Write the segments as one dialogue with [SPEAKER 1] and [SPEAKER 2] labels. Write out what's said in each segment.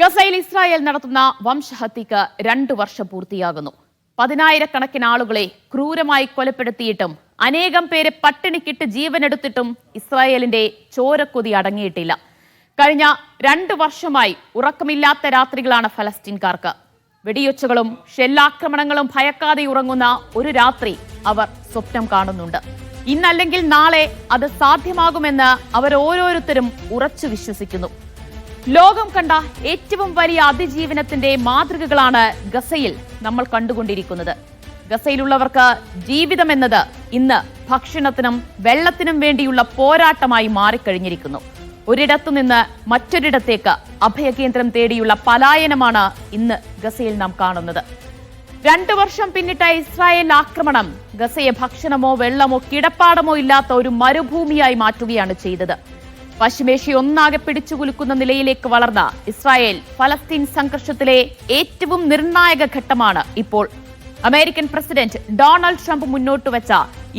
[SPEAKER 1] ഗസയിൽ ഇസ്രായേൽ നടത്തുന്ന വംശഹത്യക്ക് രണ്ടു വർഷം പൂർത്തിയാകുന്നു. പതിനായിരക്കണക്കിന് ആളുകളെ ക്രൂരമായി കൊലപ്പെടുത്തിയിട്ടും അനേകം പേരെ പട്ടിണിക്കിട്ട് ജീവനെടുത്തിട്ടും ഇസ്രായേലിന്റെ ചോരക്കൊതി അടങ്ങിയിട്ടില്ല. കഴിഞ്ഞ രണ്ട് വർഷമായി ഉറക്കമില്ലാത്ത രാത്രികളാണ് ഫലസ്തീൻകാർക്ക്. വെടിയൊച്ചകളും ഷെല്ലാക്രമണങ്ങളും ഭയക്കാതെ ഉറങ്ങുന്ന ഒരു രാത്രി അവർ സ്വപ്നം കാണുന്നുണ്ട്. ഇന്നല്ലെങ്കിൽ നാളെ അത് സാധ്യമാകുമെന്ന് അവർ ഓരോരുത്തരും ഉറച്ചു വിശ്വസിക്കുന്നു. ലോകം കണ്ട ഏറ്റവും വലിയ അതിജീവനത്തിന്റെ മാതൃകകളാണ് ഗസയിൽ നമ്മൾ കണ്ടുകൊണ്ടിരിക്കുന്നത്. ഗസയിലുള്ളവർക്ക് ജീവിതം എന്നത് ഇന്ന് ഭക്ഷണത്തിനും വെള്ളത്തിനും വേണ്ടിയുള്ള പോരാട്ടമായി മാറിക്കഴിഞ്ഞിരിക്കുന്നു. ഒരിടത്തു നിന്ന് മറ്റൊരിടത്തേക്ക് അഭയകേന്ദ്രം തേടിയുള്ള പലായനമാണ് ഇന്ന് ഗസയിൽ നാം കാണുന്നത്. രണ്ടു വർഷം പിന്നിട്ട ഇസ്രായേൽ ആക്രമണം ഗസയെ ഭക്ഷണമോ വെള്ളമോ കിടപ്പാടമോ ഇല്ലാത്ത ഒരു മരുഭൂമിയായി മാറ്റുകയാണ് ചെയ്തത്. പശ്ചിമേഷ്യ ഒന്നാകെ പിടിച്ചുകുലുക്കുന്ന നിലയിലേക്ക് വളർന്ന ഇസ്രായേൽ ഫലസ്തീൻ സംഘർഷത്തിലെ ഏറ്റവും നിർണായക ഘട്ടമാണ് ഇപ്പോൾ. അമേരിക്കൻ പ്രസിഡന്റ് ഡൊണാൾഡ് ട്രംപ് മുന്നോട്ട് വെച്ച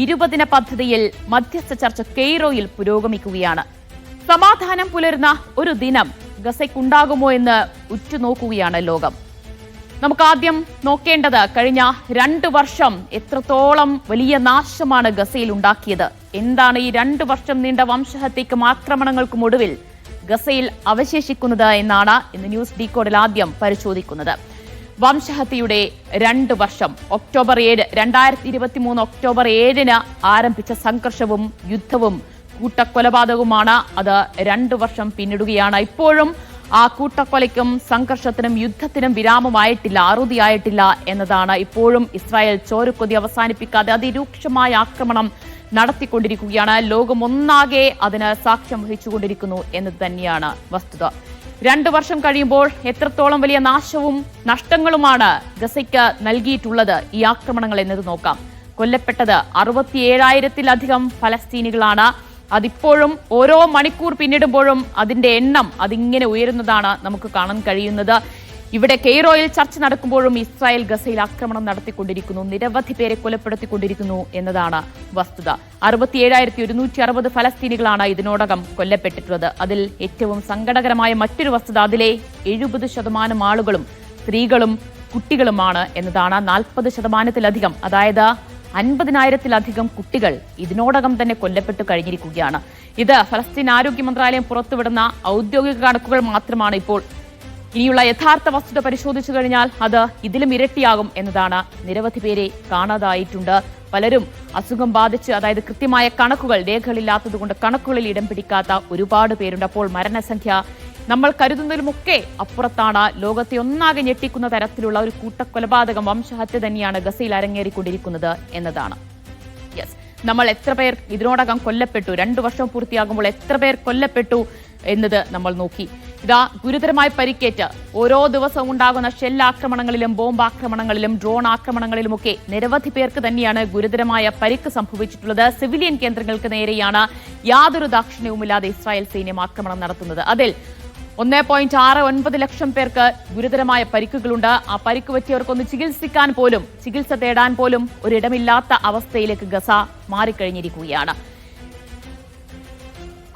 [SPEAKER 1] ഇരുപതിന പദ്ധതിയിൽ മധ്യസ്ഥ ചർച്ച കെയ്റോയിൽ പുരോഗമിക്കുകയാണ്. സമാധാനം പുലരുന്ന ഒരു ദിനം ഗസയ്ക്കുണ്ടാകുമോ എന്ന് ഉറ്റുനോക്കുകയാണ് ലോകം. നമുക്ക് ആദ്യം നോക്കേണ്ടത് കഴിഞ്ഞ രണ്ട് വർഷം എത്രത്തോളം വലിയ നാശമാണ് ഗസയിൽ ഉണ്ടാക്കിയത്. എന്താണ് ഈ രണ്ട് വർഷം നീണ്ട വംശഹത്യക്കും ആക്രമണങ്ങൾക്കും ഒടുവിൽ ഗസയിൽ അവശേഷിക്കുന്നത് എന്നാണ് ഇന്ന് ന്യൂസ് ഡീകോഡിൽ ആദ്യം പരിശോധിക്കുന്നത്. വംശഹത്യയുടെ രണ്ട് വർഷം ഒക്ടോബർ ഏഴ് രണ്ടായിരത്തി ഇരുപത്തി മൂന്ന് ഒക്ടോബർ ഏഴിന് ആരംഭിച്ച സംഘർഷവും യുദ്ധവും കൂട്ടക്കൊലപാതകവുമാണ് അത് രണ്ടു വർഷം പിന്നിടുകയാണ്. ഇപ്പോഴും ആ കൂട്ടക്കൊലയ്ക്കും സംഘർഷത്തിനും യുദ്ധത്തിനും വിരാമമായിട്ടില്ല അറുതിയായിട്ടില്ല എന്നതാണ് ഇപ്പോഴും ഇസ്രായേൽ ചോരക്കൊതി അവസാനിപ്പിക്കാതെ അതിരൂക്ഷമായ ആക്രമണം നടത്തിക്കൊണ്ടിരിക്കുകയാണ്. ലോകം ഒന്നാകെ അതിന് സാക്ഷ്യം വഹിച്ചുകൊണ്ടിരിക്കുന്നു എന്നത് തന്നെയാണ് വസ്തുത. രണ്ടു വർഷം കഴിയുമ്പോൾ എത്രത്തോളം വലിയ നാശവും നഷ്ടങ്ങളുമാണ് ഗസയ്ക്ക് നൽകിയിട്ടുള്ളത് ഈ ആക്രമണങ്ങൾ എന്നത് നോക്കാം. കൊല്ലപ്പെട്ടത് അറുപത്തിയേഴായിരത്തിലധികം ഫലസ്തീനികളാണ്. അതിപ്പോഴും ഓരോ മണിക്കൂർ പിന്നിടുമ്പോഴും അതിന്റെ എണ്ണം അതിങ്ങനെ ഉയരുന്നതാണ് നമുക്ക് കാണാൻ കഴിയുന്നത്. ഇവിടെ കെയ്റോയിൽ ചർച്ച നടക്കുമ്പോഴും ഇസ്രായേൽ ഗസയിൽ ആക്രമണം നടത്തിക്കൊണ്ടിരിക്കുന്നു. നിരവധി പേരെ കൊലപ്പെടുത്തിക്കൊണ്ടിരിക്കുന്നു എന്നതാണ് വസ്തുത. അറുപത്തിയേഴായിരത്തി ഒരുന്നൂറ്റി അറുപത് ഫലസ്തീനികളാണ് ഇതിനോടകം കൊല്ലപ്പെട്ടിട്ടുള്ളത്. അതിൽ ഏറ്റവും സങ്കടകരമായ മറ്റൊരു വസ്തുത അതിലെ എഴുപത് ശതമാനം ആളുകളും സ്ത്രീകളും കുട്ടികളുമാണ് എന്നതാണ് നാൽപ്പത് ശതമാനത്തിലധികം. അതായത് അൻപതിനായിരത്തിലധികം കുട്ടികൾ ഇതിനോടകം തന്നെ കൊല്ലപ്പെട്ടു കഴിഞ്ഞിരിക്കുകയാണ്. ഇത് ഫലസ്തീൻ ആരോഗ്യ മന്ത്രാലയം പുറത്തുവിടുന്ന ഔദ്യോഗിക കണക്കുകൾ മാത്രമാണ് ഇപ്പോൾ. ഇനിയുള്ള യഥാർത്ഥ വസ്തുത പരിശോധിച്ചു കഴിഞ്ഞാൽ അത് ഇതിലും ഇരട്ടിയാകും എന്നതാണ് നിരവധി പേരെ കാണാതായിട്ടുണ്ട്. പലരും അസുഖം ബാധിച്ച് അതായത് കൃത്യമായ കണക്കുകൾ രേഖകളില്ലാത്തതുകൊണ്ട് കണക്കുകളിൽ ഇടം പിടിക്കാത്ത ഒരുപാട് പേരുണ്ട്. അപ്പോൾ മരണസംഖ്യ നമ്മൾ കരുതുന്നതിലുമൊക്കെ അപ്പുറത്താണ് ലോകത്തെ ഒന്നാകെ ഞെട്ടിക്കുന്ന തരത്തിലുള്ള ഒരു കൂട്ടക്കൊലപാതകം വംശഹത്യ തന്നെയാണ് ഗസയിൽ അരങ്ങേറിക്കൊണ്ടിരിക്കുന്നത് എന്നതാണ്. യെസ് നമ്മൾ എത്ര പേർ ഇതിനോടകം കൊല്ലപ്പെട്ടു? രണ്ടു വർഷം പൂർത്തിയാകുമ്പോൾ എത്ര പേർ കൊല്ലപ്പെട്ടു എന്നത് നമ്മൾ നോക്കി. ഇതാ ഗുരുതരമായി പരിക്കേറ്റ് ഓരോ ദിവസവും ഉണ്ടാകുന്ന ഷെല്ലാക്രമണങ്ങളിലും ബോംബാക്രമണങ്ങളിലും ഡ്രോൺ ആക്രമണങ്ങളിലുമൊക്കെ നിരവധി പേർക്ക് തന്നെയാണ് ഗുരുതരമായ പരിക്ക് സംഭവിച്ചിട്ടുള്ളത്. സിവിലിയൻ കേന്ദ്രങ്ങൾക്ക് നേരെയാണ് യാതൊരു ദാക്ഷിണ്യവുമില്ലാതെ ഇസ്രായേൽ സൈന്യം ആക്രമണം നടത്തുന്നത്. അതിൽ ഒന്നേ പോയിന്റ് ആറ് ഒൻപത് ലക്ഷം പേർക്ക് ഗുരുതരമായ പരിക്കുകളുണ്ട്. ആ പരിക്ക് പറ്റിയവർക്കൊന്ന് ചികിത്സിക്കാൻ പോലും ചികിത്സ തേടാൻ പോലും ഒരിടമില്ലാത്ത അവസ്ഥയിലേക്ക് ഗസ മാറിക്കഴിഞ്ഞിരിക്കുകയാണ്.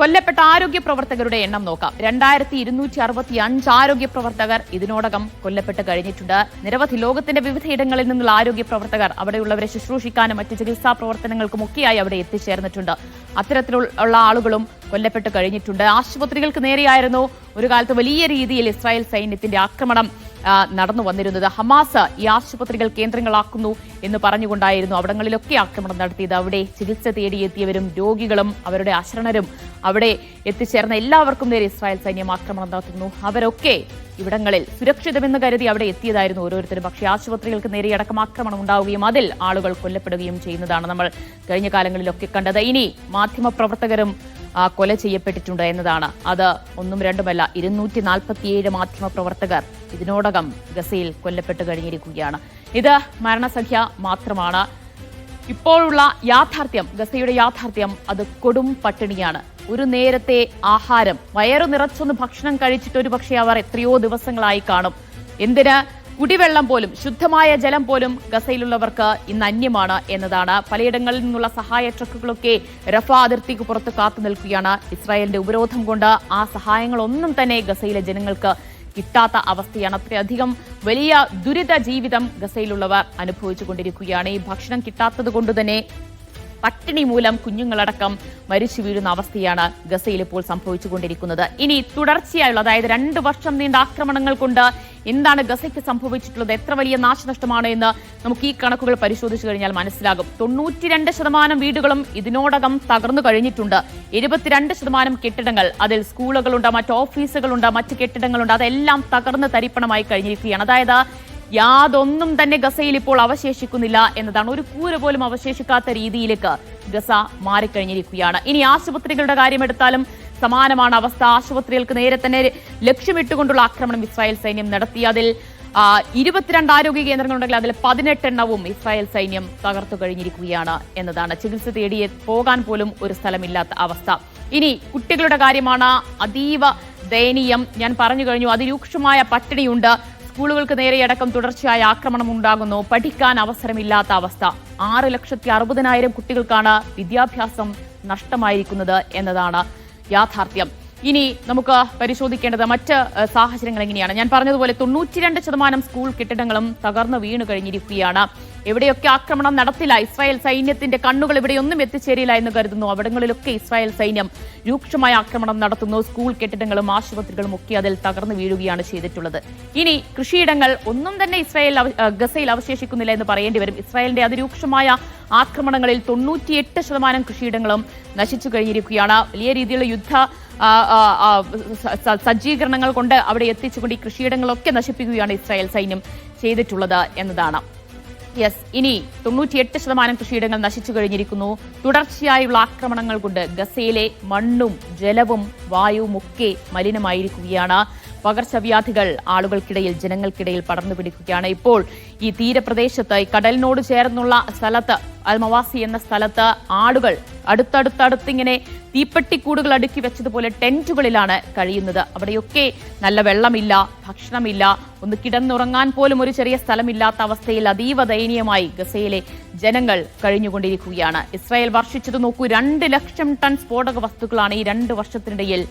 [SPEAKER 1] കൊല്ലപ്പെട്ട ആരോഗ്യ പ്രവർത്തകരുടെ എണ്ണം നോക്കാം. രണ്ടായിരത്തി ഇരുന്നൂറ്റി അറുപത്തി അഞ്ച് ആരോഗ്യ പ്രവർത്തകർ ഇതിനോടകം കൊല്ലപ്പെട്ട് കഴിഞ്ഞിട്ടുണ്ട്. നിരവധി ലോകത്തിന്റെ വിവിധയിടങ്ങളിൽ നിന്നുള്ള ആരോഗ്യ പ്രവർത്തകർ അവിടെയുള്ളവരെ ശുശ്രൂഷിക്കാനും മറ്റ് ചികിത്സാ പ്രവർത്തനങ്ങൾക്കും പ്രവർത്തനങ്ങൾക്കുമൊക്കെയായി അവിടെ എത്തിച്ചേർന്നിട്ടുണ്ട്. അത്തരത്തിലുള്ള ആളുകളും കൊല്ലപ്പെട്ട് കഴിഞ്ഞിട്ടുണ്ട്. ആശുപത്രികൾക്ക് നേരെയായിരുന്നു ഒരു കാലത്ത് വലിയ രീതിയിൽ ഇസ്രായേൽ സൈന്യത്തിന്റെ ആക്രമണം. നടന്നു വന്നിരുന്നത്. ഹമാസ് ഈ ആശുപത്രികൾ കേന്ദ്രങ്ങളാക്കുന്നു എന്ന് പറഞ്ഞുകൊണ്ടായിരുന്നു അവിടങ്ങളിലൊക്കെ ആക്രമണം നടത്തിയത്. അവിടെ ചികിത്സ തേടിയെത്തിയവരും രോഗികളും അവരുടെ അശരണരും അവിടെ എത്തിച്ചേർന്ന എല്ലാവർക്കും നേരെ ഇസ്രായേൽ സൈന്യം ആക്രമണം നടത്തുന്നു. അവരൊക്കെ ഇവിടങ്ങളിൽ സുരക്ഷിതമെന്ന് കരുതി അവിടെ എത്തിയതായിരുന്നു ഓരോരുത്തരും. പക്ഷേ ആശുപത്രികൾക്ക് നേരെ അടക്കം ആക്രമണം ഉണ്ടാവുകയും അതിൽ ആളുകൾ കൊല്ലപ്പെടുകയും ചെയ്യുന്നതാണ് നമ്മൾ കഴിഞ്ഞ കാലങ്ങളിലൊക്കെ കണ്ടത്. ഇനി മാധ്യമപ്രവർത്തകരും കൊല ചെയ്യപ്പെട്ടിട്ടുണ്ട് എന്നതാണ്. അത് ഒന്നും രണ്ടുമല്ല ഇരുന്നൂറ്റി നാൽപ്പത്തിയേഴ് മാധ്യമ പ്രവർത്തകർ ഇതിനോടകം ഗസയിൽ കൊല്ലപ്പെട്ട് കഴിഞ്ഞിരിക്കുകയാണ്. ഇത് മരണസംഖ്യ മാത്രമാണ്. ഇപ്പോഴുള്ള യാഥാർത്ഥ്യം ഗസയുടെ യാഥാർത്ഥ്യം അത് കൊടും പട്ടിണിയാണ്. ഒരു നേരത്തെ ആഹാരം വയറു നിറച്ചൊന്ന് ഭക്ഷണം കഴിച്ചിട്ട് ഒരു പക്ഷേ അവർ എത്രയോ ദിവസങ്ങളായി കാണും. എന്തിന്? കുടിവെള്ളം പോലും ശുദ്ധമായ ജലം പോലും ഗസയിലുള്ളവർക്ക് ഇന്ന് അന്യമാണ് എന്നതാണ്. പലയിടങ്ങളിൽ നിന്നുള്ള സഹായ ട്രക്കുകളൊക്കെ റഫ അതിർത്തിക്ക് പുറത്ത് കാത്തു നിൽക്കുകയാണ്. ഇസ്രായേലിന്റെ ഉപരോധം കൊണ്ട് ആ സഹായങ്ങളൊന്നും തന്നെ ഗസയിലെ ജനങ്ങൾക്ക് കിട്ടാത്ത അവസ്ഥയാണ്. അത്രയധികം വലിയ ദുരിത ജീവിതം ഗസയിലുള്ളവർ അനുഭവിച്ചു കൊണ്ടിരിക്കുകയാണ് ഈ ഭക്ഷണം കിട്ടാത്തത് കൊണ്ട് തന്നെ പട്ടിണി മൂലം കുഞ്ഞുങ്ങളടക്കം മരിച്ചു വീഴുന്ന അവസ്ഥയാണ് ഗസയിൽ ഇപ്പോൾ സംഭവിച്ചുകൊണ്ടിരിക്കുന്നത്. ഇനി തുടർച്ചയായുള്ള അതായത് രണ്ട് വർഷം നീണ്ട ആക്രമണങ്ങൾ കൊണ്ട് എന്താണ് ഗസയ്ക്ക് സംഭവിച്ചിട്ടുള്ളത്? എത്ര വലിയ നാശനഷ്ടമാണ് എന്ന് നമുക്ക് ഈ കണക്കുകൾ പരിശോധിച്ചു കഴിഞ്ഞാൽ മനസ്സിലാകും. തൊണ്ണൂറ്റിരണ്ട് ശതമാനം വീടുകളും ഇതിനോടകം തകർന്നു കഴിഞ്ഞിട്ടുണ്ട്. ഇരുപത്തിരണ്ട് ശതമാനം കെട്ടിടങ്ങൾ അതിൽ സ്കൂളുകളുണ്ട് മറ്റ് ഓഫീസുകളുണ്ട് മറ്റ് കെട്ടിടങ്ങളുണ്ട് അതെല്ലാം തകർന്ന് തരിപ്പണമായി കഴിഞ്ഞിരിക്കുകയാണ്. അതായത് യാതൊന്നും തന്നെ ഗസയിൽ ഇപ്പോൾ അവശേഷിക്കുന്നില്ല എന്നതാണ് ഒരു കൂര പോലും അവശേഷിക്കാത്ത രീതിയിലേക്ക് ഗസ മാറിക്കഴിഞ്ഞിരിക്കുകയാണ്. ഇനി ആശുപത്രികളുടെ കാര്യമെടുത്താലും സമാനമാണ് അവസ്ഥ. ആശുപത്രികൾക്ക് നേരെ തന്നെ ലക്ഷ്യമിട്ടുകൊണ്ടുള്ള ആക്രമണം ഇസ്രായേൽ സൈന്യം നടത്തി. അതിൽ ഇരുപത്തിരണ്ട് ആരോഗ്യ കേന്ദ്രങ്ങളുണ്ടെങ്കിൽ അതിൽ പതിനെട്ടെണ്ണവും ഇസ്രായേൽ സൈന്യം തകർത്തു കഴിഞ്ഞിരിക്കുകയാണ് എന്നതാണ്. ചികിത്സ തേടി പോകാൻ പോലും ഒരു സ്ഥലമില്ലാത്ത അവസ്ഥ. ഇനി കുട്ടികളുടെ കാര്യമാണ് അതീവ ദയനീയം. ഞാൻ പറഞ്ഞു കഴിഞ്ഞു അതിരൂക്ഷമായ പട്ടിണിയുണ്ട്. സ്കൂളുകൾക്ക് നേരെയടക്കം തുടർച്ചയായ ആക്രമണം ഉണ്ടാകുന്നു. പഠിക്കാൻ അവസരമില്ലാത്ത അവസ്ഥ. ആറ് ലക്ഷത്തി അറുപതിനായിരം കുട്ടികൾക്കാണ് വിദ്യാഭ്യാസം നഷ്ടമായിരിക്കുന്നത് എന്നതാണ് യാഥാർത്ഥ്യം. ഇനി നമുക്ക് പരിശോധിക്കേണ്ടത് മറ്റ് സാഹചര്യങ്ങൾ എങ്ങനെയാണ്? ഞാൻ പറഞ്ഞതുപോലെ തൊണ്ണൂറ്റിരണ്ട് ശതമാനം സ്കൂൾ കെട്ടിടങ്ങളും തകർന്നു വീണു കഴിഞ്ഞിരിക്കുകയാണ്. എവിടെയൊക്കെ ആക്രമണം നടത്തില്ല? ഇസ്രായേൽ സൈന്യത്തിന്റെ കണ്ണുകൾ ഇവിടെയൊന്നും എത്തിച്ചേരില്ല എന്ന് കരുതുന്നു. അവിടങ്ങളിലൊക്കെ ഇസ്രായേൽ സൈന്യം രൂക്ഷമായ ആക്രമണം നടത്തുന്നു. സ്കൂൾ കെട്ടിടങ്ങളും ആശുപത്രികളും ഒക്കെ അതിൽ തകർന്നു വീഴുകയാണ് ചെയ്തിട്ടുള്ളത്. ഇനി കൃഷിയിടങ്ങൾ ഒന്നും തന്നെ ഇസ്രായേൽ ഗസയിൽ അവശേഷിക്കുന്നില്ല എന്ന് പറയേണ്ടി വരും. ഇസ്രായേലിന്റെ അതിരൂക്ഷമായ ആക്രമണങ്ങളിൽ തൊണ്ണൂറ്റിയെട്ട് ശതമാനം കൃഷിയിടങ്ങളും നശിച്ചു കഴിഞ്ഞിരിക്കുകയാണ്. വലിയ രീതിയിലുള്ള യുദ്ധ സജ്ജീകരണങ്ങൾ കൊണ്ട് അവിടെ എത്തിച്ചുകൊണ്ട് ഈ കൃഷിയിടങ്ങളൊക്കെ നശിപ്പിക്കുകയാണ് ഇസ്രായേൽ സൈന്യം ചെയ്തിട്ടുള്ളത് എന്നതാണ്. യെസ് ഇനി തൊണ്ണൂറ്റിയെട്ട് ശതമാനം കൃഷിയിടങ്ങൾ നശിച്ചു കഴിഞ്ഞിരിക്കുന്നു. തുടർച്ചയായുള്ള ആക്രമണങ്ങൾ കൊണ്ട് ഗസയിലെ മണ്ണും ജലവും വായുവും ഒക്കെ മലിനമായിരിക്കുകയാണ്. പകർച്ചവ്യാധികൾ ആളുകൾക്കിടയിൽ ജനങ്ങൾക്കിടയിൽ പടർന്നു പിടിക്കുകയാണ് ഇപ്പോൾ ഈ തീരപ്രദേശത്ത് കടലിനോട് ചേർന്നുള്ള സ്ഥലത്ത് അൽമവാസി എന്ന സ്ഥലത്ത് ആളുകൾ അടുത്തടുത്തടുത്തിങ്ങനെ തീപ്പെട്ടിക്കൂടുകൾ അടുക്കി വെച്ചതുപോലെ ടെന്റുകളിലാണ് കഴിയുന്നത്. അവിടെയൊക്കെ നല്ല വെള്ളമില്ല ഭക്ഷണമില്ല ഒന്ന് കിടന്നുറങ്ങാൻ പോലും ഒരു ചെറിയ സ്ഥലമില്ലാത്ത അവസ്ഥയിൽ അതീവ ദയനീയമായി ഗസയിലെ ജനങ്ങൾ കഴിഞ്ഞുകൊണ്ടിരിക്കുകയാണ്. ഇസ്രായേൽ വർഷിച്ചത് നോക്കൂ രണ്ട് ലക്ഷം ടൺ സ്ഫോടക വസ്തുക്കളാണ് ഈ രണ്ട് വർഷത്തിനിടയിൽ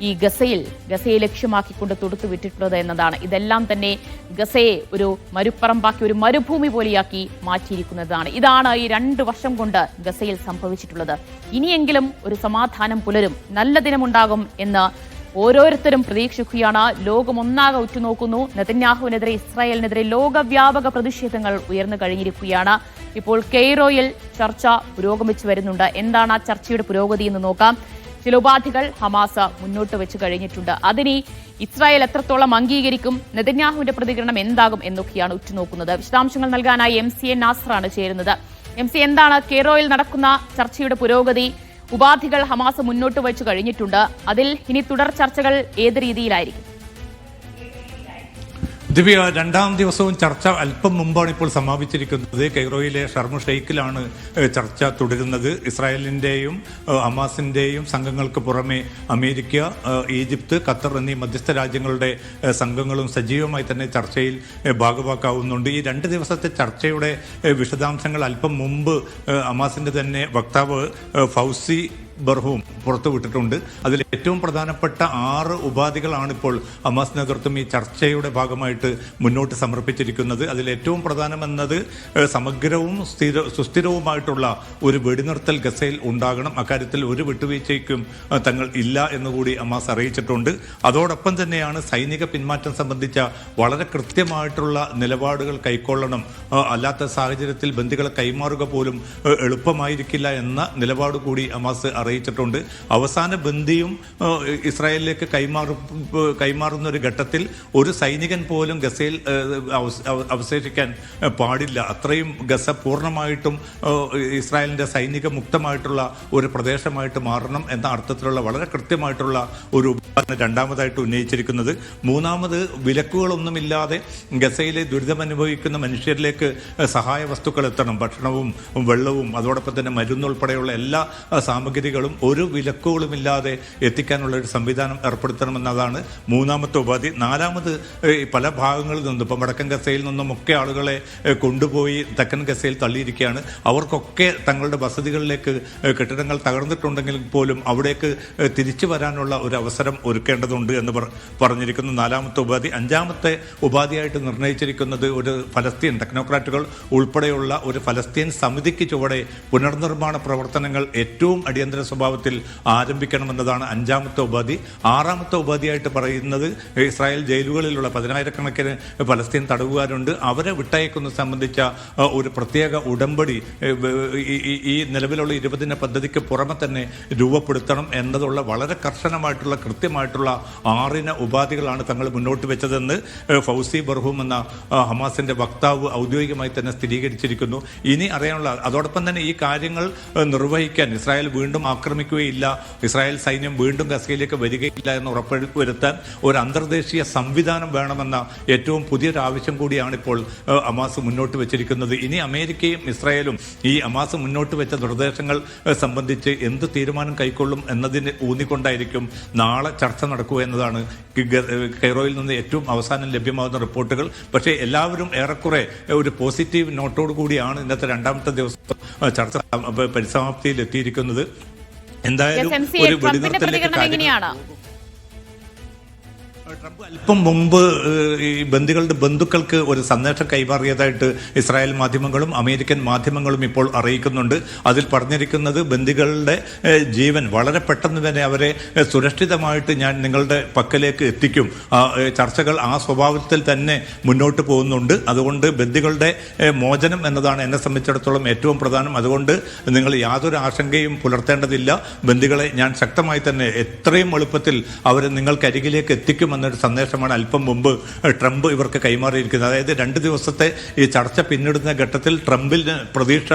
[SPEAKER 1] ഈ ഗസയിൽ ഗസയെ ലക്ഷ്യമാക്കിക്കൊണ്ട് തൊടുത്തു വിട്ടിട്ടുള്ളത് എന്നതാണ്. ഇതെല്ലാം തന്നെ ഗസയെ ഒരു മരുപ്പറമ്പാക്കി ഒരു മരുഭൂമി പോലെയാക്കി മാറ്റിയിരിക്കുന്നതാണ്. ഇതാണ് ഈ രണ്ട് വർഷം കൊണ്ട് ഗസയിൽ സംഭവിച്ചിട്ടുള്ളത്. ഇനിയെങ്കിലും ഒരു സമാധാനം പുലരും നല്ല ദിനമുണ്ടാകും എന്ന് ഓരോരുത്തരും പ്രതീക്ഷിക്കുകയാണ്. ലോകം ഒന്നാകെ ഉറ്റുനോക്കുന്നു. നെതന്യാഹുവിനെതിരെ ഇസ്രായേലിനെതിരെ ലോകവ്യാപക പ്രതിഷേധങ്ങൾ ഉയർന്നു കഴിഞ്ഞിരിക്കുകയാണ്. ഇപ്പോൾ കെയ്റോയിൽ ചർച്ച പുരോഗമിച്ചു വരുന്നുണ്ട്. എന്താണ് ആ ചർച്ചയുടെ പുരോഗതി എന്ന് നോക്കാം. ചില ഉപാധികൾ ഹമാസ് മുന്നോട്ട് വെച്ച് കഴിഞ്ഞിട്ടുണ്ട്. അതിനി ഇസ്രായേൽ എത്രത്തോളം അംഗീകരിക്കും നെതന്യാഹുവിന്റെ പ്രതികരണം എന്താകും എന്നൊക്കെയാണ് ഉറ്റുനോക്കുന്നത്. വിശദാംശങ്ങൾ നൽകാനായി എം സി എ നാസറാണ് ചേരുന്നത്. എം സി എന്താണ് കെയ്റോയിൽ നടക്കുന്ന ചർച്ചയുടെ പുരോഗതി ഉപാധികൾ ഹമാസ് മുന്നോട്ട് വെച്ച് കഴിഞ്ഞിട്ടുണ്ട്. അതിൽ ഇനി തുടർ ചർച്ചകൾ ഏത് രീതിയിലായിരിക്കും?
[SPEAKER 2] ദിവ്യ രണ്ടാം ദിവസവും ചർച്ച അല്പം മുമ്പാണ് ഇപ്പോൾ സമാപിച്ചിരിക്കുന്നത്. കെയ്റോയിലെ ഷർമു ഷെയ്ഖിലാണ് ചർച്ച തുടരുന്നത്. ഇസ്രായേലിന്റെയും അമാസിന്റെയും സംഘങ്ങൾക്ക് പുറമെ അമേരിക്ക ഈജിപ്ത് ഖത്തർ എന്നീ മധ്യസ്ഥ രാജ്യങ്ങളുടെ സംഘങ്ങളും സജീവമായി തന്നെ ചർച്ചയിൽ ഭാഗവാക്കാവുന്നുണ്ട്. ഈ രണ്ട് ദിവസത്തെ ചർച്ചയുടെ വിശദാംശങ്ങൾ അല്പം മുമ്പ് അമാസിന്റെ തന്നെ വക്താവ് ഫൗസി ബർഹൂം പുറത്തുവിട്ടിട്ടുണ്ട്. അതിൽ ഏറ്റവും പ്രധാനപ്പെട്ട ആറ് ഉപാധികളാണ് ഇപ്പോൾ അമാസ് നേതൃത്വം ഈ ചർച്ചയുടെ ഭാഗമായിട്ട് മുന്നോട്ട് സമർപ്പിച്ചിരിക്കുന്നത്. അതിൽ ഏറ്റവും പ്രധാനമെന്നത് സമഗ്രവും സ്ഥിര സുസ്ഥിരവുമായിട്ടുള്ള ഒരു വെടിനിർത്തൽ ഗസയിൽ ഉണ്ടാകണം. അക്കാര്യത്തിൽ ഒരു വിട്ടുവീഴ്ചയ്ക്കും തങ്ങൾ ഇല്ല എന്നുകൂടി അമാസ് അറിയിച്ചിട്ടുണ്ട്. അതോടൊപ്പം തന്നെയാണ് സൈനിക പിന്മാറ്റം സംബന്ധിച്ച വളരെ കൃത്യമായിട്ടുള്ള നിലപാടുകൾ കൈക്കൊള്ളണം. അല്ലാത്ത സാഹചര്യത്തിൽ ബന്ധികളെ കൈമാറുക പോലും എളുപ്പമായിരിക്കില്ല എന്ന നിലപാട് കൂടി ഹമാസ് അറിയിച്ചിട്ടുണ്ട് അവസാന ബന്ദിയും ഇസ്രായേലിലേക്ക് കൈമാറു കൈമാറുന്ന ഒരു ഘട്ടത്തിൽ ഒരു സൈനികൻ പോലും ഗസയിൽ അവശേഷിക്കാൻ പാടില്ല. അത്രയും ഗസ പൂർണമായിട്ടും ഇസ്രായേലിന്റെ സൈനിക മുക്തമായിട്ടുള്ള ഒരു പ്രദേശമായിട്ട് മാറണം എന്ന അർത്ഥത്തിലുള്ള വളരെ കൃത്യമായിട്ടുള്ള ഒരു ഉപകരണം രണ്ടാമതായിട്ട് ഉന്നയിച്ചിരിക്കുന്നത്. മൂന്നാമത് വിലക്കുകളൊന്നുമില്ലാതെ ഗസയിലെ ദുരിതമനുഭവിക്കുന്ന മനുഷ്യരിലേക്ക് സഹായ വസ്തുക്കൾ എത്തണം. ഭക്ഷണവും വെള്ളവും അതോടൊപ്പം തന്നെ മരുന്നുൾപ്പെടെയുള്ള എല്ലാ സാമഗ്രികളും ബന്ദികളും ഒരു വിലക്കുകളുമില്ലാതെ എത്തിക്കാനുള്ള ഒരു സംവിധാനം ഏർപ്പെടുത്തണമെന്നതാണ് മൂന്നാമത്തെ ഉപാധി. നാലാമത് പല ഭാഗങ്ങളിൽ നിന്നും ഇപ്പം വടക്കൻ ഗസയിൽ നിന്നും ഒക്കെ ആളുകളെ കൊണ്ടുപോയി തെക്കൻ ഗസയിൽ തള്ളിയിരിക്കുകയാണ്. അവർക്കൊക്കെ തങ്ങളുടെ വസതികളിലേക്ക് കെട്ടിടങ്ങൾ തകർന്നിട്ടുണ്ടെങ്കിൽ പോലും അവിടേക്ക് തിരിച്ചു വരാനുള്ള ഒരു അവസരം ഒരുക്കേണ്ടതുണ്ട് എന്ന് പറ- പറഞ്ഞിരിക്കുന്നു നാലാമത്തെ ഉപാധി. അഞ്ചാമത്തെ ഉപാധിയായിട്ട് നിർണയിച്ചിരിക്കുന്നത് ഒരു ഫലസ്തീൻ ടെക്നോക്രാറ്റുകൾ ഉൾപ്പെടെയുള്ള ഒരു ഫലസ്തീൻ സമിതിക്ക് ചുവടെ പുനർനിർമ്മാണ പ്രവർത്തനങ്ങൾ ഏറ്റവും അടിയന്തര സ്വഭാവത്തിൽ ആരംഭിക്കണമെന്നതാണ് അഞ്ചാമത്തെ ഉപാധി. ആറാമത്തെ ഉപാധിയായിട്ട് പറയുന്നത് ഇസ്രായേൽ ജയിലുകളിലുള്ള പതിനായിരക്കണക്കിന് പലസ്തീൻ തടവുകാരുണ്ട്. അവരെ വിട്ടയക്കുന്നത് സംബന്ധിച്ച ഒരു പ്രത്യേക ഉടമ്പടി ഈ- നിലവിലുള്ള ഇരുപതിന പദ്ധതിക്ക് പുറമെ തന്നെ രൂപപ്പെടുത്തണം എന്നതുള്ള വളരെ കർശനമായിട്ടുള്ള കൃത്യമായിട്ടുള്ള ആറിന ഉപാധികളാണ് തങ്ങൾ മുന്നോട്ട് വെച്ചതെന്ന് ഫൗസി ബർഹൂം എന്ന ഹമാസിന്റെ വക്താവ് ഔദ്യോഗികമായി തന്നെ സ്ഥിരീകരിച്ചിരിക്കുന്നു. ഇനി അറിയാനുള്ള അതോടൊപ്പം തന്നെ ഈ കാര്യങ്ങൾ നിർവഹിക്കാൻ ഇസ്രായേൽ വീണ്ടും ആക്രമിക്കുകയില്ല. ഇസ്രായേൽ സൈന്യം വീണ്ടും ഗസയിലേക്ക് വരികയില്ല എന്ന് ഉറപ്പുവരുത്താൻ ഒരു അന്തർദേശീയ സംവിധാനം വേണമെന്ന ഏറ്റവും പുതിയൊരു ആവശ്യം കൂടിയാണ് ഇപ്പോൾ അമാസ് മുന്നോട്ട് വെച്ചിരിക്കുന്നത്. ഇനി അമേരിക്കയും ഇസ്രായേലും ഈ അമാസ് മുന്നോട്ട് വെച്ച നിർദ്ദേശങ്ങൾ സംബന്ധിച്ച് എന്ത് തീരുമാനം കൈക്കൊള്ളും എന്നതിന് ഊന്നിക്കൊണ്ടായിരിക്കും നാളെ ചർച്ച നടക്കുക എന്നതാണ് കെയ്റോയിൽ നിന്ന് ഏറ്റവും അവസാനം ലഭ്യമാകുന്ന റിപ്പോർട്ടുകൾ. പക്ഷേ എല്ലാവരും ഏറെക്കുറെ ഒരു പോസിറ്റീവ് നോട്ടോട് കൂടിയാണ് ഇന്നത്തെ രണ്ടാമത്തെ ദിവസം ചർച്ച പരിസമാപ്തിയിൽ എത്തിയിരിക്കുന്നത് എന്തായാലും ഒരു വെടിനിർത്തലിലേക്ക് കാര്യങ്ങൾ
[SPEAKER 1] എങ്ങനെയാണ്?
[SPEAKER 2] ട്രംപ് അല്പം മുമ്പ് ഈ ബന്ദികളുടെ ബന്ധുക്കൾക്ക് ഒരു സന്ദേശം കൈമാറിയതായിട്ട് ഇസ്രായേൽ മാധ്യമങ്ങളും അമേരിക്കൻ മാധ്യമങ്ങളും ഇപ്പോൾ അറിയിക്കുന്നുണ്ട്. അതിൽ പറഞ്ഞിരിക്കുന്നത് ബന്ദികളുടെ ജീവൻ വളരെ പെട്ടെന്ന് തന്നെ അവരെ സുരക്ഷിതമായിട്ട് ഞാൻ നിങ്ങളുടെ പക്കലേക്ക് എത്തിക്കും. ചർച്ചകൾ ആ സ്വഭാവത്തിൽ തന്നെ മുന്നോട്ട് പോകുന്നുണ്ട്. അതുകൊണ്ട് ബന്ദികളുടെ മോചനം എന്നതാണ് എന്നെ സംബന്ധിച്ചിടത്തോളം ഏറ്റവും പ്രധാനം. അതുകൊണ്ട് നിങ്ങൾ യാതൊരു ആശങ്കയും പുലർത്തേണ്ടതില്ല. ബന്ദികളെ ഞാൻ ശക്തമായി തന്നെ എത്രയും എളുപ്പത്തിൽ അവരെ നിങ്ങൾക്കരികിലേക്ക് എത്തിക്കുമെന്നൊരു സന്ദേശമാണ് അല്പം മുമ്പ് ട്രംപ് ഇവർക്ക് കൈമാറിയിരിക്കുന്നത്. അതായത് രണ്ട് ദിവസത്തെ ഈ ചർച്ച പിന്നിടുന്ന ഘട്ടത്തിൽ ട്രംപിന് പ്രതീക്ഷ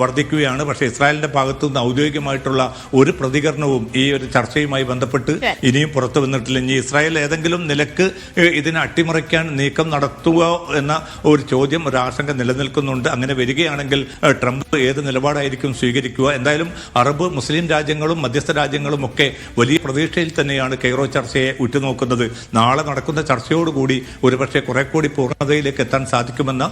[SPEAKER 2] വർദ്ധിക്കുകയാണ്. പക്ഷേ ഇസ്രായേലിന്റെ ഭാഗത്തു നിന്ന് ഔദ്യോഗികമായിട്ടുള്ള ഒരു പ്രതികരണവും ഈ ഒരു ചർച്ചയുമായി ബന്ധപ്പെട്ട്. ഇനിയും പുറത്തു വന്നിട്ടില്ല. ഇനി ഇസ്രായേൽ ഏതെങ്കിലും നിലയ്ക്ക് ഇതിനെ അട്ടിമറിക്കാൻ നീക്കം നടത്തുക എന്ന ഒരു ചോദ്യം ഒരു ആശങ്ക നിലനിൽക്കുന്നുണ്ട്. അങ്ങനെ വരികയാണെങ്കിൽ ട്രംപ് ഏത് നിലപാടായിരിക്കും സ്വീകരിക്കുക? എന്തായാലും അറബ് മുസ്ലിം രാജ്യങ്ങളും മധ്യസ്ഥ രാജ്യങ്ങളും ഒക്കെ വലിയ പ്രതീക്ഷയിൽ തന്നെയാണ് കെയ്റോ ചർച്ചയെ ഉറ്റുനോക്കുന്നത്. നാളെ നടക്കുന്ന ചർച്ചയോടുകൂടി ഒരുപക്ഷെ കുറെ കൂടി പൂർണതയിലേക്ക് എത്താൻ സാധിക്കുമെന്ന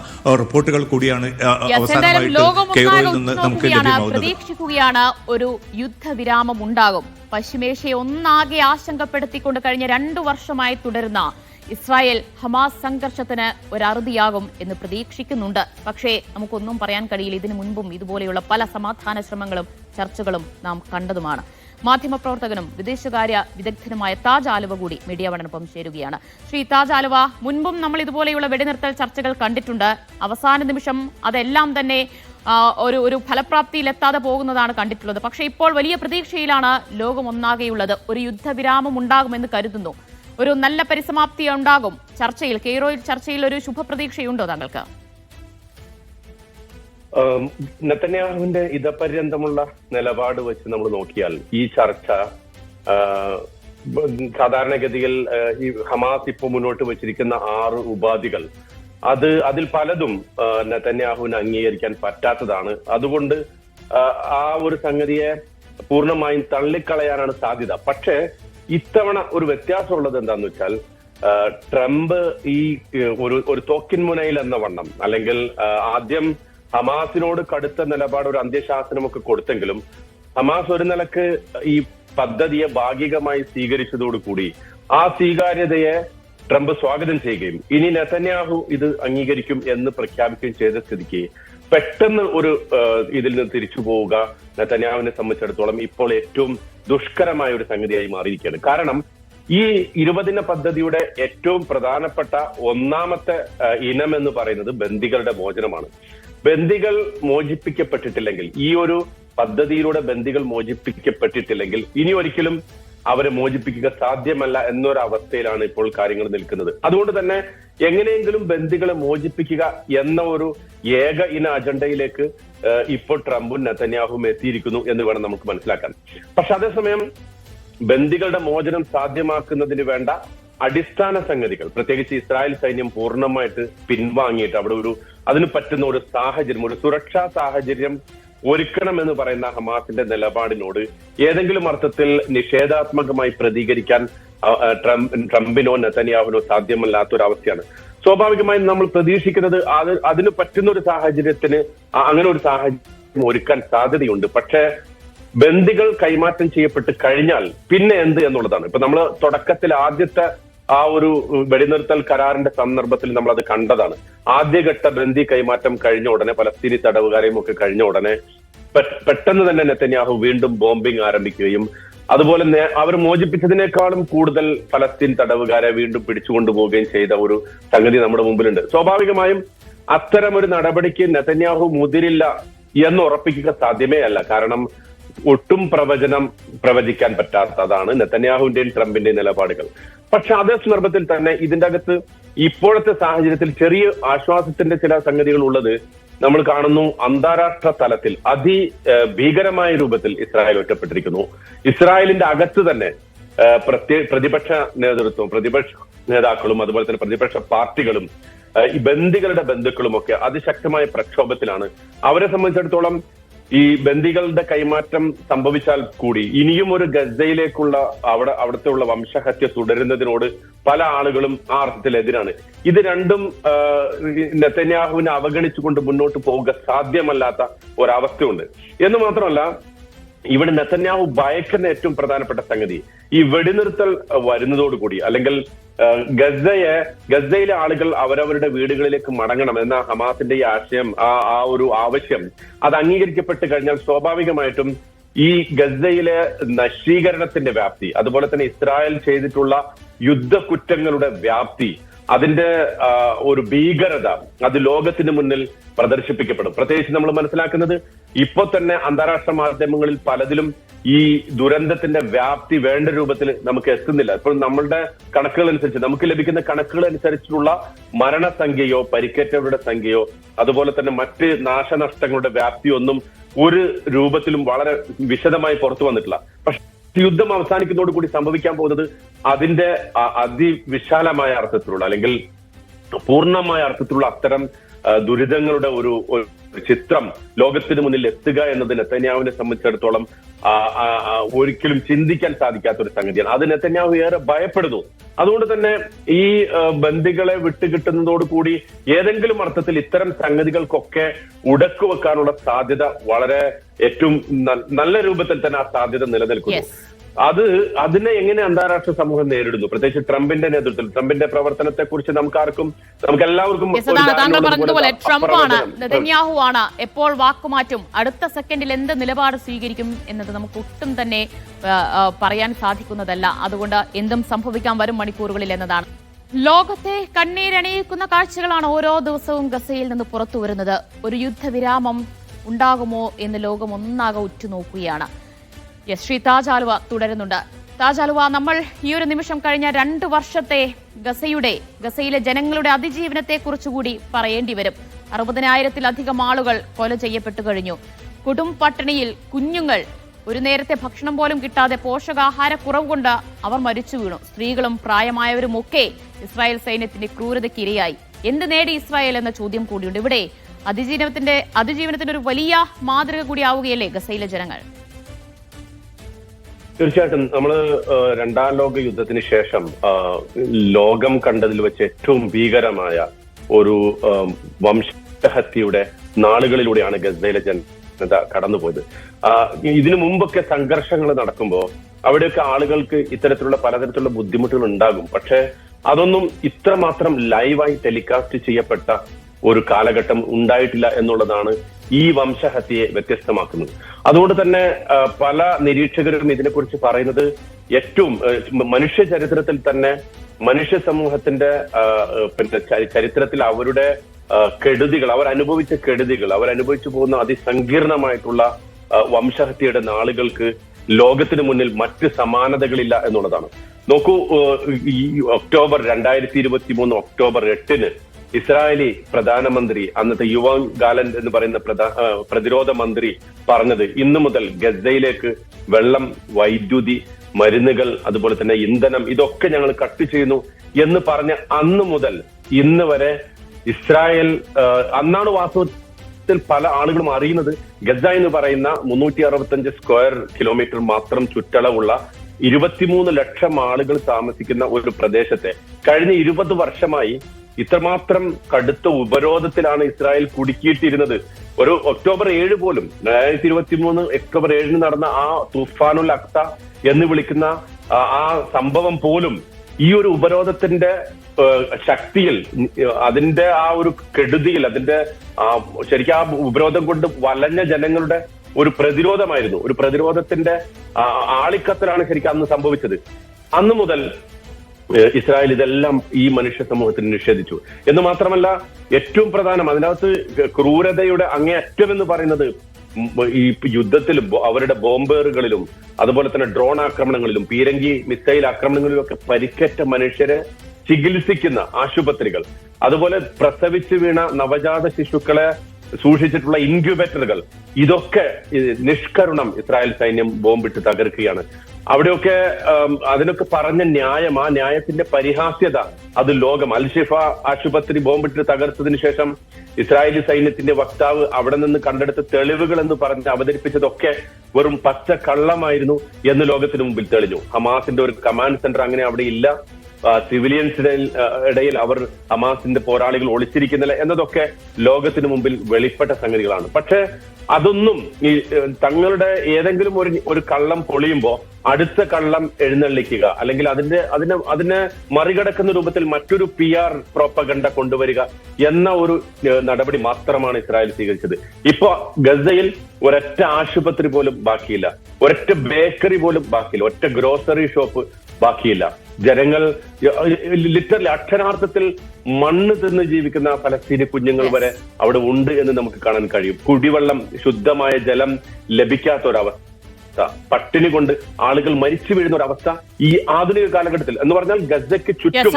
[SPEAKER 2] റിപ്പോർട്ടുകൾ കൂടിയാണ് അവസാനമായിട്ട് നിന്ന് നമുക്ക്
[SPEAKER 1] പ്രതീക്ഷിക്കുകയാണ് ഒരു യുദ്ധവിരാമം ഉണ്ടാകും പശ്ചിമേഷ്യയെ ഒന്നാകെ ആശങ്കപ്പെടുത്തിക്കൊണ്ട് കഴിഞ്ഞ രണ്ടു വർഷമായി തുടരുന്ന ഇസ്രായേൽ ഹമാസ് സംഘർഷത്തിന് ഒരറുതിയാകും എന്ന് പ്രതീക്ഷിക്കുന്നുണ്ട്. പക്ഷേ നമുക്കൊന്നും പറയാൻ കഴിയില്ല. ഇതിനു മുൻപും ഇതുപോലെയുള്ള പല സമാധാന ശ്രമങ്ങളും ചർച്ചകളും നാം കണ്ടതുമാണ്. മാധ്യമപ്രവർത്തകനും വിദേശകാര്യ വിദഗ്ധനുമായ താജ് ആലുവ കൂടി മീഡിയ വണിനൊപ്പം ചേരുകയാണ്. ശ്രീ താജ് ആലുവ മുൻപും നമ്മൾ ഇതുപോലെയുള്ള വെടിനിർത്തൽ ചർച്ചകൾ കണ്ടിട്ടുണ്ട്. അവസാന നിമിഷം അതെല്ലാം തന്നെ ഒരു ഒരു ഫലപ്രാപ്തിയിലെത്താതെ പോകുന്നതാണ് കണ്ടിട്ടുള്ളത്. പക്ഷേ ഇപ്പോൾ വലിയ പ്രതീക്ഷയിലാണ് ലോകം ഒന്നാകെയുള്ളത് ഒരു യുദ്ധവിരാമം ഉണ്ടാകുമെന്ന് കരുതുന്നു. ഒരു നല്ല പരിസമാപ്തി ഉണ്ടാകും. ചർച്ചയിൽ കെയ്റോയിൽ ചർച്ചയിൽ ഒരു ശുഭപ്രതീക്ഷയുണ്ടോ താങ്കൾക്ക്?
[SPEAKER 3] ആം, നെതന്യാഹുവിന്റെ ഇതപര്യന്തമുള്ള നിലപാട് വെച്ച് നമ്മൾ നോക്കിയാൽ ഈ ചർച്ച സാധാരണഗതിയിൽ ഈ ഹമാസ് ഇപ്പോൾ മുന്നോട്ട് വെച്ചിരിക്കുന്ന ആറ് ഉപാധികൾ അത് അതിൽ പലതും നെത്തന്യാഹുവിന് അംഗീകരിക്കാൻ പറ്റാത്തതാണ്. അതുകൊണ്ട് ആ, ഒരു സംഗതിയെ പൂർണമായും തള്ളിക്കളയാനാണ് സാധ്യത. പക്ഷേ ഇത്തവണ ഒരു വ്യത്യാസമുള്ളത് എന്താന്ന് വെച്ചാൽ ട്രംപ് ഈ ഒരു ഒരു തോക്കിൻ മുനയിൽ എന്ന വണ്ണം അല്ലെങ്കിൽ ആദ്യം ഹമാസിനോട് കടുത്ത നിലപാട് ഒരു അന്ത്യശാസനമൊക്കെ കൊടുത്തെങ്കിലും ഹമാസ് ഒരു നിലയ്ക്ക് ഈ പദ്ധതിയെ ഭാഗികമായി സ്വീകരിച്ചതോടുകൂടി ആ സ്വീകാര്യതയെ ട്രംപ് സ്വാഗതം ചെയ്യുകയും ഇനി നെതന്യാഹു ഇത് അംഗീകരിക്കും എന്ന് പ്രഖ്യാപിക്കുകയും ചെയ്ത സ്ഥിതിക്ക് പെട്ടെന്ന് ഒരു ഇതിൽ നിന്ന് തിരിച്ചു പോവുക നെതന്യാഹുവിനെ സംബന്ധിച്ചിടത്തോളം ഇപ്പോൾ ഏറ്റവും ദുഷ്കരമായ ഒരു സംഗതിയായി മാറിയിരിക്കുകയാണ്. കാരണം ഈ ഇരുപതിന പദ്ധതിയുടെ ഏറ്റവും പ്രധാനപ്പെട്ട ഒന്നാമത്തെ ഇനം എന്ന് പറയുന്നത് ബന്ദികളുടെ മോചനമാണ്. ബന്ദികൾ മോചിപ്പിക്കപ്പെട്ടിട്ടില്ലെങ്കിൽ ഈ ഒരു പദ്ധതിയിലൂടെ ബന്ദികൾ മോചിപ്പിക്കപ്പെട്ടിട്ടില്ലെങ്കിൽ ഇനി ഒരിക്കലും അവരെ മോചിപ്പിക്കുക സാധ്യമല്ല എന്നൊരു അവസ്ഥയിലാണ് ഇപ്പോൾ കാര്യങ്ങൾ നിൽക്കുന്നത്. അതുകൊണ്ട് തന്നെ എങ്ങനെയെങ്കിലും ബന്ദികളെ മോചിപ്പിക്കുക എന്ന ഒരു ഏക ഇന അജണ്ടയിലേക്ക് ഇപ്പോൾ ട്രംപും നെത്തന്യാഹും എത്തിയിരിക്കുന്നു എന്ന് വേണം നമുക്ക് മനസ്സിലാക്കാൻ. പക്ഷെ അതേസമയം ബന്ദികളുടെ മോചനം സാധ്യമാക്കുന്നതിന് വേണ്ട അടിസ്ഥാന സംഗതികൾ പ്രത്യേകിച്ച് ഇസ്രായേൽ സൈന്യം പൂർണമായിട്ട് പിൻവാങ്ങിയിട്ട് അവിടെ ഒരു അതിന് പറ്റുന്ന ഒരു സാഹചര്യം ഒരു സുരക്ഷാ സാഹചര്യം ഒരുക്കണം എന്ന് പറയുന്ന ഹമാസിന്റെ നിലപാടിനോട് ഏതെങ്കിലും അർത്ഥത്തിൽ നിഷേധാത്മകമായി പ്രതികരിക്കാൻ ട്രംപ് ട്രംപിനോ നെത്തനിയാവിനോ സാധ്യമല്ലാത്ത ഒരു അവസ്ഥയാണ് സ്വാഭാവികമായും നമ്മൾ പ്രതീക്ഷിക്കുന്നത് അത് അതിന് പറ്റുന്ന ഒരു സാഹചര്യത്തിന് അങ്ങനെ ഒരു സാഹചര്യം ഒരുക്കാൻ സാധ്യതയുണ്ട്. പക്ഷേ ബന്ദികൾ കൈമാറ്റം ചെയ്യപ്പെട്ട് കഴിഞ്ഞാൽ പിന്നെ എന്ത് എന്നുള്ളതാണ്. ഇപ്പൊ നമ്മൾ തുടക്കത്തിൽ ആദ്യത്തെ ആ ഒരു വെടിനിർത്തൽ കരാറിന്റെ സന്ദർഭത്തിൽ നമ്മൾ അത് കണ്ടതാണ്. ആദ്യഘട്ട ബന്ദി കൈമാറ്റം കഴിഞ്ഞ ഉടനെ പലസ്തീനി തടവുകാരെയും ഒക്കെ കഴിഞ്ഞ ഉടനെ പെട്ടെന്ന് തന്നെ നെത്തന്യാഹു വീണ്ടും ബോംബിംഗ് ആരംഭിക്കുകയും അതുപോലെ അവർ മോചിപ്പിച്ചതിനേക്കാളും കൂടുതൽ ഫലസ്തീൻ തടവുകാരെ വീണ്ടും പിടിച്ചുകൊണ്ടുപോവുകയും ചെയ്ത ഒരു സംഗതി നമ്മുടെ മുമ്പിലുണ്ട്. സ്വാഭാവികമായും അത്തരം ഒരു നടപടിക്ക് നെതന്യാഹു മുതിരില്ല എന്ന് ഉറപ്പിക്കുക സാധ്യമേ അല്ല. കാരണം ഒട്ടും പ്രവചനം പ്രവചിക്കാൻ പറ്റാത്തതാണ് നെത്തന്യാഹുവിന്റെയും ട്രംപിന്റെയും നിലപാടുകൾ. പക്ഷെ അതേ സന്ദർഭത്തിൽ തന്നെ ഇതിന്റെ അകത്ത് ഇപ്പോഴത്തെ സാഹചര്യത്തിൽ ചെറിയ ആശ്വാസത്തിന്റെ ചില സംഗതികൾ ഉള്ളത് നമ്മൾ കാണുന്നു അന്താരാഷ്ട്ര തലത്തിൽ അതി ഭീകരമായ രൂപത്തിൽ ഇസ്രായേൽ ഒറ്റപ്പെട്ടിരിക്കുന്നു. ഇസ്രായേലിന്റെ അകത്ത് തന്നെ പ്രതിപക്ഷ നേതൃത്വം പ്രതിപക്ഷ നേതാക്കളും അതുപോലെ തന്നെ പ്രതിപക്ഷ പാർട്ടികളും ഈ ബന്ദികളുടെ ബന്ധുക്കളും ഒക്കെ അതിശക്തമായ പ്രക്ഷോഭത്തിലാണ്. അവരെ സംബന്ധിച്ചിടത്തോളം ഈ ബന്ദികളുടെ കൈമാറ്റം സംഭവിച്ചാൽ കൂടി ഇനിയും ഒരു ഗസയിലേക്കുള്ള അവിടെ അവിടുത്തെ ഉള്ള വംശഹത്യ തുടരുന്നതിനോട് പല ആളുകളും ആ അർത്ഥത്തിൽ എതിരാണ് ഇത് രണ്ടും നെത്തന്യാഹുവിനെ അവഗണിച്ചുകൊണ്ട് മുന്നോട്ട് പോവുക സാധ്യമല്ലാത്ത ഒരവസ്ഥയുണ്ട്. എന്ന് മാത്രമല്ല ഇവിടെ നെത്തന്യാഹു ഭയക്കുന്ന ഏറ്റവും പ്രധാനപ്പെട്ട സംഗതി ഈ വെടിനിർത്തൽ വരുന്നതോടുകൂടി അല്ലെങ്കിൽ ഗസയെ ഗസയിലെ ആളുകൾ അവരവരുടെ വീടുകളിലേക്ക് മടങ്ങണം എന്ന ഹമാസിന്റെ ഈ ആശയം ആ ആ ഒരു ആവശ്യം അത് അംഗീകരിക്കപ്പെട്ട് കഴിഞ്ഞാൽ സ്വാഭാവികമായിട്ടും ഈ ഗസയിലെ നശീകരണത്തിന്റെ വ്യാപ്തി അതുപോലെ തന്നെ ഇസ്രായേൽ ചെയ്തിട്ടുള്ള യുദ്ധക്കുറ്റങ്ങളുടെ വ്യാപ്തി അതിന്റെ ഒരു ഭീകരത അത് ലോകത്തിന് മുന്നിൽ പ്രദർശിപ്പിക്കപ്പെടും. പ്രത്യേകിച്ച് നമ്മൾ മനസ്സിലാക്കുന്നത് ഇപ്പൊ തന്നെ അന്താരാഷ്ട്ര മാധ്യമങ്ങളിൽ പലതിലും ഈ ദുരന്തത്തിന്റെ വ്യാപ്തി വേണ്ട രൂപത്തിൽ നമുക്ക് എത്തുന്നില്ല. ഇപ്പോൾ നമ്മളുടെ കണക്കുകൾ അനുസരിച്ച് നമുക്ക് ലഭിക്കുന്ന കണക്കുകൾ അനുസരിച്ചുള്ള മരണസംഖ്യയോ പരിക്കേറ്റവരുടെ സംഖ്യയോ അതുപോലെ തന്നെ മറ്റ് നാശനഷ്ടങ്ങളുടെ വ്യാപ്തിയൊന്നും ഒരു രൂപത്തിലും വളരെ വിശദമായി പുറത്തു വന്നിട്ടില്ല. പക്ഷെ യുദ്ധം അവസാനിക്കുന്നതോടുകൂടി സംഭവിക്കാൻ പോകുന്നത് അതിന്റെ അതിവിശാലമായ അർത്ഥത്തിലുള്ള അല്ലെങ്കിൽ പൂർണമായ അർത്ഥത്തിലുള്ള അത്തരം ദുരിതങ്ങളുടെ ഒരു ചിത്രം ലോകത്തിന് മുന്നിൽ എത്തുക എന്നത് നെത്തന്യാവിനെ സംബന്ധിച്ചിടത്തോളം ഒരിക്കലും ചിന്തിക്കാൻ സാധിക്കാത്ത ഒരു സംഗതിയാണ്. അത് നെത്തന്യാവ് ഏറെ ഭയപ്പെടുന്നു. അതുകൊണ്ട് തന്നെ ഈ ബന്ദികളെ വിട്ടുകിട്ടുന്നതോടുകൂടി ഏതെങ്കിലും അർത്ഥത്തിൽ ഇത്തരം സംഗതികൾക്കൊക്കെ ഉടക്കു വെക്കാനുള്ള സാധ്യത വളരെ ഏറ്റവും നല്ല രൂപത്തിൽ തന്നെ ആ സാധ്യത നിലനിൽക്കുന്നു. അത് അതിനെ എങ്ങനെ അന്താരാഷ്ട്ര സമൂഹം നേരിടുന്നു? പ്രത്യേകിച്ച് ട്രംപിന്റെ നേതൃത്വത്തിൽ ട്രംപിന്റെ പ്രവർത്തനത്തെ കുറിച്ച് നമുക്ക് ആർക്കും നമുക്ക് എല്ലാവർക്കും
[SPEAKER 1] താങ്കൾ പറഞ്ഞതുപോലെ ട്രംപ് ആണ്. നെതന്യാഹു ആണ് എപ്പോൾ വാക്കുമാറ്റും അടുത്ത സെക്കൻഡിൽ എന്ത് നിലപാട് സ്വീകരിക്കും എന്നത് നമുക്ക് ഒട്ടും തന്നെ പറയാൻ സാധിക്കുന്നതല്ല. അതുകൊണ്ട് എന്തും സംഭവിക്കാൻ വരും മണിക്കൂറുകളിൽ എന്നതാണ്. ലോകത്തെ കണ്ണീരണിയിക്കുന്ന കാഴ്ചകളാണ് ഓരോ ദിവസവും ഗസയിൽ നിന്ന് പുറത്തു വരുന്നത് ഒരു യുദ്ധവിരാമം ഉണ്ടാകുമോ എന്ന് ലോകം ഒന്നാകെ ഉറ്റുനോക്കുകയാണ്. യെസ് ശ്രീ താജാലുവ തുടരുന്നുണ്ട്. താജാലുവ നമ്മൾ ഈ ഒരു നിമിഷം കഴിഞ്ഞ രണ്ട് വർഷത്തെ ഗസയുടെ ഗസയിലെ ജനങ്ങളുടെ അതിജീവനത്തെ കുറിച്ചുകൂടി പറയേണ്ടി വരും. അറുപതിനായിരത്തിലധികം ആളുകൾ കൊല ചെയ്യപ്പെട്ടു കഴിഞ്ഞു. കൊടും പട്ടിണിയിൽ കുഞ്ഞുങ്ങൾ ഒരു നേരത്തെ ഭക്ഷണം പോലും കിട്ടാതെ പോഷകാഹാരക്കുറവ് കൊണ്ട് അവർ മരിച്ചു വീണു. സ്ത്രീകളും പ്രായമായവരുമൊക്കെ ഇസ്രായേൽ സൈന്യത്തിന്റെ ക്രൂരതയ്ക്ക് ഇരയായി എന്ത് നേടി ഇസ്രായേൽ എന്ന ചോദ്യം കൂടിയുണ്ട്. ഇവിടെ അതിജീവനത്തിന്റെ അതിജീവനത്തിന്റെ ഒരു വലിയ മാതൃക കൂടി ആവുകയല്ലേ ഗസയിലെ ജനങ്ങൾ?
[SPEAKER 3] തീർച്ചയായിട്ടും. നമ്മൾ രണ്ടാം ലോക യുദ്ധത്തിന് ശേഷം ലോകം കണ്ടതിൽ വെച്ച് ഏറ്റവും ഭീകരമായ ഒരു വംശഹത്യയുടെ നാളുകളിലൂടെയാണ് ഗസയിലെ ജനത കടന്നുപോയത്. ഇതിനു മുമ്പൊക്കെ സംഘർഷങ്ങൾ നടക്കുമ്പോൾ അവിടെയൊക്കെ ആളുകൾക്ക് ഇത്തരത്തിലുള്ള പലതരത്തിലുള്ള ബുദ്ധിമുട്ടുകൾ ഉണ്ടാകും. പക്ഷെ അതൊന്നും ഇത്രമാത്രം ലൈവായി ടെലികാസ്റ്റ് ചെയ്യപ്പെട്ട ഒരു കാലഘട്ടം ഉണ്ടായിട്ടില്ല എന്നുള്ളതാണ് ഈ വംശഹത്യയെ വ്യത്യസ്തമാക്കുന്നത്. അതുകൊണ്ട് തന്നെ പല നിരീക്ഷകരും ഇതിനെക്കുറിച്ച് പറയുന്നത് ഏറ്റവും മനുഷ്യ ചരിത്രത്തിൽ തന്നെ മനുഷ്യ സമൂഹത്തിന്റെ പിന്നെ ചരിത്രത്തിൽ അവരുടെ കെടുതികൾ അവർ അനുഭവിച്ച കെടുതികൾ അവർ അനുഭവിച്ചു പോകുന്ന അതിസങ്കീർണമായിട്ടുള്ള വംശഹത്യയുടെ നാളുകൾക്ക് ലോകത്തിന് മുന്നിൽ മറ്റ് സമാനതകളില്ല എന്നുള്ളതാണ്. നോക്കൂ ഈ ഒക്ടോബർ രണ്ടായിരത്തി ഇരുപത്തി മൂന്ന് ഒക്ടോബർ എട്ടിന് ഇസ്രായേലി പ്രധാനമന്ത്രി അന്നത്തെ യുവാൻ ഗാലൻ എന്ന് പറയുന്ന പ്രതിരോധ മന്ത്രി പറഞ്ഞത് ഇന്നു മുതൽ ഗസയിലേക്ക് വെള്ളം വൈദ്യുതി മരുന്നുകൾ അതുപോലെ തന്നെ ഇന്ധനം ഇതൊക്കെ ഞങ്ങൾ കട്ട് ചെയ്യുന്നു എന്ന് പറഞ്ഞ അന്ന് മുതൽ ഇന്ന് വരെ ഇസ്രായേൽ അന്നാണ് വാസ്തവത്തിൽ പല ആളുകളും അറിയുന്നത്. ഗസ എന്ന് പറയുന്ന മുന്നൂറ്റി അറുപത്തഞ്ച് സ്ക്വയർ കിലോമീറ്റർ മാത്രം ചുറ്റളവുള്ള ഇരുപത്തിമൂന്ന് ലക്ഷം ആളുകൾ താമസിക്കുന്ന ഒരു പ്രദേശത്തെ കഴിഞ്ഞ ഇരുപത് വർഷമായി ഇത്രമാത്രം കടുത്ത ഉപരോധത്തിലാണ് ഇസ്രായേൽ കുടുക്കിയിട്ടിരുന്നത്. ഒരു ഒക്ടോബർ ഏഴ് പോലും രണ്ടായിരത്തി ഇരുപത്തി മൂന്ന് ഒക്ടോബർ ഏഴിന് നടന്ന ആ തുഫാനുൽ അക്ത എന്ന് വിളിക്കുന്ന ആ സംഭവം പോലും ഈ ഒരു ഉപരോധത്തിന്റെ ശക്തിയിൽ അതിന്റെ ആ ഒരു കെടുതിയിൽ അതിന്റെ ശരിക്കും ആ ഉപരോധം കൊണ്ട് വലഞ്ഞ ജനങ്ങളുടെ ഒരു പ്രതിരോധമായിരുന്നു. ഒരു പ്രതിരോധത്തിന്റെ ആളിക്കത്തിലാണ് ശരിക്കും അന്ന് സംഭവിച്ചത്. അന്ന് മുതൽ ഇസ്രായേൽ ഇതെല്ലാം ഈ മനുഷ്യ സമൂഹത്തിന് നിഷേധിച്ചു. എന്ന് മാത്രമല്ല ഏറ്റവും പ്രധാനം അതിനകത്ത് ക്രൂരതയുടെ അങ്ങേയറ്റം എന്ന് പറയുന്നത് ഈ യുദ്ധത്തിൽ അവരുടെ ബോംബേറുകളിലും അതുപോലെ തന്നെ ഡ്രോൺ ആക്രമണങ്ങളിലും പീരങ്കി മിസൈൽ ആക്രമണങ്ങളിലും ഒക്കെ പരിക്കേറ്റ മനുഷ്യരെ ചികിത്സിക്കുന്ന ആശുപത്രികൾ. അതുപോലെ പ്രസവിച്ചു വീണ നവജാത ശിശുക്കളെ സൂക്ഷിച്ചിട്ടുള്ള ഇൻക്യുബേറ്ററുകൾ. ഇതൊക്കെ നിഷ്കരണം ഇസ്രായേൽ സൈന്യം ബോംബിട്ട് തകർക്കുകയാണ്. അവിടെയൊക്കെ അതിനൊക്കെ പറഞ്ഞ ന്യായം ആ ന്യായത്തിന്റെ പരിഹാസ്യത അത് ലോകം. അൽഷിഫ ആശുപത്രി ബോംബിട്ട് തകർത്തതിന് ശേഷം ഇസ്രായേലി സൈന്യത്തിന്റെ വക്താവ് അവിടെ നിന്ന് കണ്ടെടുത്ത തെളിവുകൾ എന്ന് പറഞ്ഞ് അവതരിപ്പിച്ചതൊക്കെ വെറും പച്ച കള്ളമായിരുന്നു എന്ന് ലോകത്തിന് മുമ്പിൽ തെളിഞ്ഞു. ഹമാസിന്റെ ഒരു കമാൻഡ് സെന്റർ അങ്ങനെ അവിടെ ഇല്ല. ആ, ഇടയിൽ അവർ ഹമാസിന്റെ പോരാളികൾ ഒളിച്ചിരിക്കുന്നില്ല എന്നതൊക്കെ ലോകത്തിന് മുമ്പിൽ വെളിപ്പെട്ട സംഗതികളാണ്. പക്ഷെ അതൊന്നും ഈ തങ്ങളുടെ ഏതെങ്കിലും ഒരു ഒരു കള്ളം പൊളിയുമ്പോ അടുത്ത കള്ളം എഴുന്നള്ളിക്കുക അല്ലെങ്കിൽ അതിന്റെ അതിനെ അതിനെ മറികടക്കുന്ന രൂപത്തിൽ മറ്റൊരു പി ആർ പ്രോപ്പഗണ്ട കൊണ്ടുവരിക എന്ന ഒരു നടപടി മാത്രമാണ് ഇസ്രായേൽ സ്വീകരിച്ചത്. ഇപ്പൊ ഗസയിൽ ഒരൊറ്റ ആശുപത്രി പോലും ബാക്കിയില്ല. ഒരൊറ്റ ബേക്കറി പോലും ബാക്കിയില്ല. ഒറ്റ ഗ്രോസറി ഷോപ്പ് ബാക്കിയില്ല. ജനങ്ങൾ ലിറ്ററലി അക്ഷരാർത്ഥത്തിൽ മണ്ണ് തിന്ന് ജീവിക്കുന്ന ഫലസ്തീനി കുഞ്ഞുങ്ങൾ വരെ അവിടെ ഉണ്ട് എന്ന് നമുക്ക് കാണാൻ കഴിയും. കുടിവെള്ളം ശുദ്ധമായ ജലം ലഭിക്കാത്ത ഒരവസ്ഥ പട്ടിണി കൊണ്ട് ആളുകൾ മരിച്ചു വീഴുന്ന ഒരു അവസ്ഥ ഈ ആധുനിക കാലഘട്ടത്തിൽ. എന്ന് പറഞ്ഞാൽ ഗസയ്ക്ക് ചുറ്റും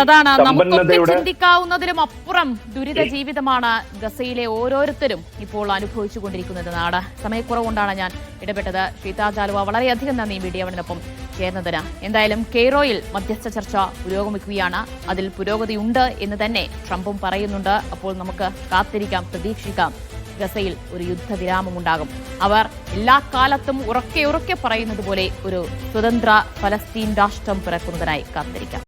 [SPEAKER 1] ചിന്തിക്കാവുന്നതിലും അപ്പുറം ദുരിത ജീവിതമാണ് ഗസയിലെ ഓരോരുത്തരും ഇപ്പോൾ അനുഭവിച്ചുകൊണ്ടിരിക്കുന്നത് നാട്. സമയക്കുറവുകൊണ്ടാണ് ഞാൻ ഇടപെട്ടത്. ശ്രീതാ ജാലുവ വളരെയധികം നന്ദി. മീഡിയവണിനൊപ്പം ചേർന്നതിന് എന്തായാലും കെയ്റോയിൽ മധ്യസ്ഥ ചർച്ച പുരോഗമിക്കുകയാണ്. അതിൽ പുരോഗതിയുണ്ട് എന്ന് തന്നെ ട്രംപും പറയുന്നുണ്ട്. അപ്പോൾ നമുക്ക് കാത്തിരിക്കാം പ്രതീക്ഷിക്കാം. ഗസയിൽ ഒരു യുദ്ധവിരാമമുണ്ടാകും അവർ എല്ലാ കാലത്തും ഉറക്കെ ഉറക്കെ പറയുന്നത് പോലെ ഒരു സ്വതന്ത്ര ഫലസ്തീൻ രാഷ്ട്രം പിറക്കുന്നതിനായി കാത്തിരിക്കാം.